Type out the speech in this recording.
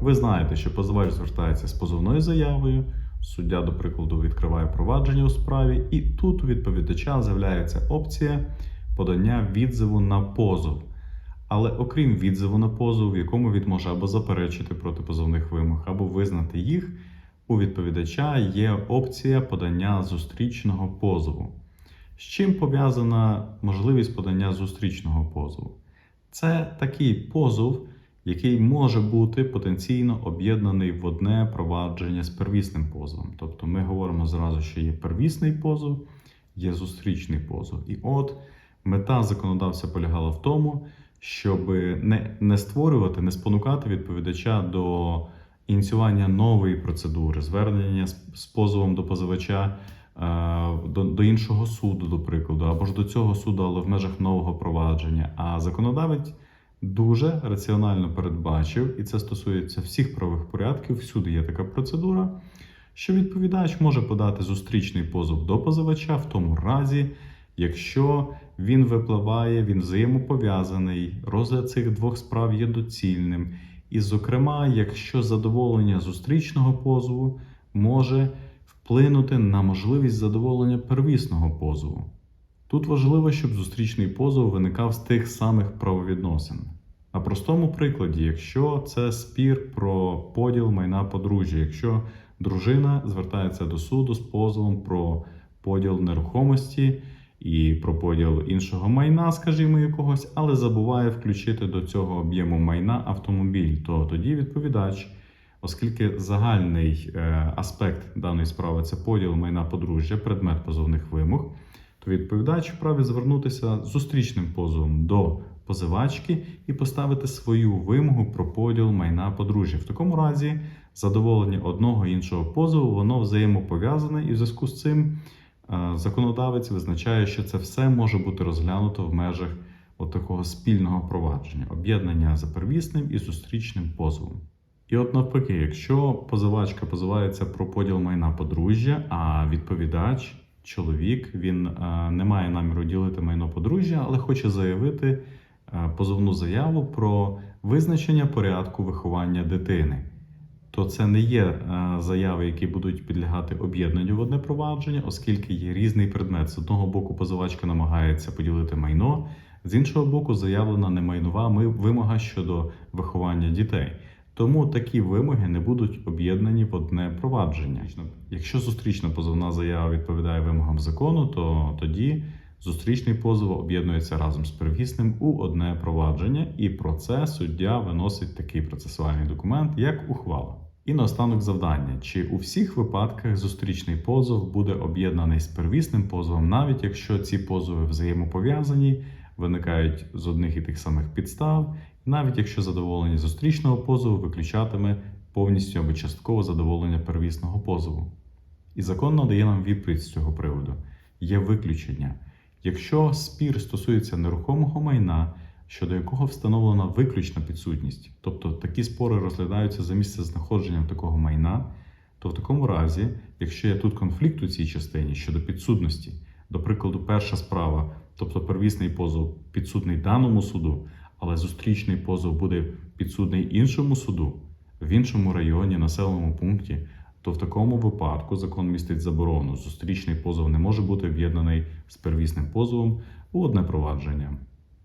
Ви знаєте, що позивач звертається з позовною заявою, суддя, до прикладу, відкриває провадження у справі, і тут у відповідача з'являється опція подання відзиву на позов. Але окрім відзиву на позов, в якому він може або заперечити проти позовних вимог, або визнати їх, у відповідача є опція подання зустрічного позову. З чим пов'язана можливість подання зустрічного позову? Це такий позов, який може бути потенційно об'єднаний в одне провадження з первісним позовом. Тобто ми говоримо зразу, що є первісний позов, є зустрічний позов. І от мета законодавця полягала в тому, щоб не, не створювати, не спонукати відповідача до ініціювання нової процедури, звернення з, з позовом до позивача е, до, до іншого суду, до прикладу, або ж до цього суду, але в межах нового провадження. А законодавець дуже раціонально передбачив, і це стосується всіх правових порядків, всюди є така процедура, що відповідач може подати зустрічний позов до позивача в тому разі, якщо він випливає, він взаємопов'язаний, розгляд цих двох справ є доцільним. І, зокрема, якщо задоволення зустрічного позову може вплинути на можливість задоволення первісного позову. Тут важливо, щоб зустрічний позов виникав з тих самих правовідносин. На простому прикладі, якщо це спір про поділ майна подружжя, якщо дружина звертається до суду з позовом про поділ нерухомості і про поділ іншого майна, скажімо, якогось, але забуває включити до цього об'єму майна автомобіль, то тоді відповідач, оскільки загальний е, аспект даної справи це поділ майна подружжя, предмет позовних вимог, то відповідач вправі звернутися з зустрічним позовом до позивачки і поставити свою вимогу про поділ майна подружжя. В такому разі задоволення одного іншого позову воно взаємопов'язане, і в зв'язку з цим е, законодавець визначає, що це все може бути розглянуто в межах от такого спільного провадження, об'єднання за первісним і зустрічним позовом. І от навпаки, якщо позивачка позивається про поділ майна подружжя, а відповідач, чоловік, він е, не має наміру ділити майно подружжя, але хоче заявити е, позовну заяву про визначення порядку виховання дитини, то це не є е, заяви, які будуть підлягати об'єднанню в одне провадження, оскільки є різний предмет. З одного боку, позивачка намагається поділити майно, з іншого боку, заявлена немайнова вимога щодо виховання дітей. Тому такі вимоги не будуть об'єднані в одне провадження. Якщо зустрічна позовна заява відповідає вимогам закону, то тоді зустрічний позов об'єднується разом з первісним у одне провадження, і про це суддя виносить такий процесуальний документ, як ухвала. І наостанок завдання: чи у всіх випадках зустрічний позов буде об'єднаний з первісним позовом, навіть якщо ці позови взаємопов'язані, виникають з одних і тих самих підстав, навіть якщо задоволення зустрічного позову виключатиме повністю або частково задоволення первісного позову. І закон надає нам відповідь з цього приводу. Є виключення. Якщо спір стосується нерухомого майна, щодо якого встановлена виключна підсудність, тобто такі спори розглядаються за місце знаходженням такого майна, то в такому разі, якщо є тут конфлікт у цій частині щодо підсудності, до прикладу, перша справа, тобто первісний позов підсудний даному суду, але зустрічний позов буде підсудний іншому суду в іншому районі, населеному пункті, то в такому випадку закон містить заборону. Зустрічний позов не може бути об'єднаний з первісним позовом у одне провадження.